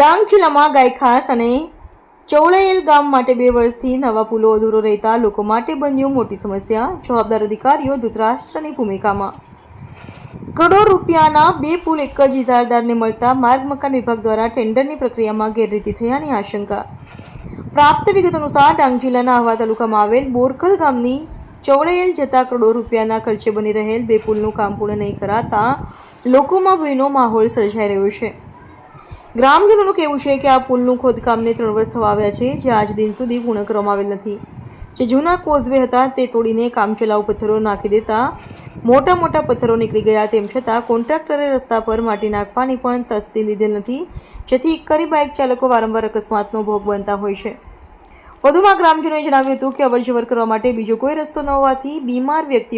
ડાંગ જિલ્લામાં ગાયખાસ અને ચૌળેલ ગામ માટે બે વર્ષથી નવા પુલો અધૂરો રહેતા લોકો માટે બન્યું મોટી સમસ્યા. જવાબદાર અધિકારીઓ ધૃતરાષ્ટ્રની ભૂમિકામાં. કરોડો રૂપિયાના બે પુલ એક જ ઇજારદારને મળતા માર્ગ મકાન વિભાગ દ્વારા ટેન્ડરની પ્રક્રિયામાં ગેરરીતિ થયાની આશંકા. પ્રાપ્ત વિગત અનુસાર ડાંગ જિલ્લાના આહવા તાલુકામાં આવેલ બોરખલ ગામની ચૌડેલ જતા કરોડો રૂપિયાના ખર્ચે બની રહેલ બે પુલનું કામ પૂર્ણ નહીં કરાતા લોકોમાં ભયનો માહોલ સર્જાઈ રહ્યો છે. ગ્રામજનોનું કહેવું છે કે આ પુલનું ખોદકામને ત્રણ વર્ષ થવા છે, જે આજ દિન સુધી પૂર્ણ કરવામાં આવેલ નથી. જે જૂના કોઝવે હતા, તે તોડીને કામચલાઉ પથ્થરો નાખી દેતા, મોટા મોટા પથ્થરો નીકળી ગયા, તેમ છતાં કોન્ટ્રાક્ટરે રસ્તા પર માટી નાખવાની પણ તસ્દી લીધેલ નથી, જેથી કરી બાઇક ચાલકો વારંવાર અકસ્માતનો ભોગ બનતા હોય છે. વધુમાં ગ્રામજનોએ જણાવ્યું હતું કે અવરજવર કરવા માટે બીજો કોઈ રસ્તો ન હોવાથી બીમાર વ્યક્તિઓ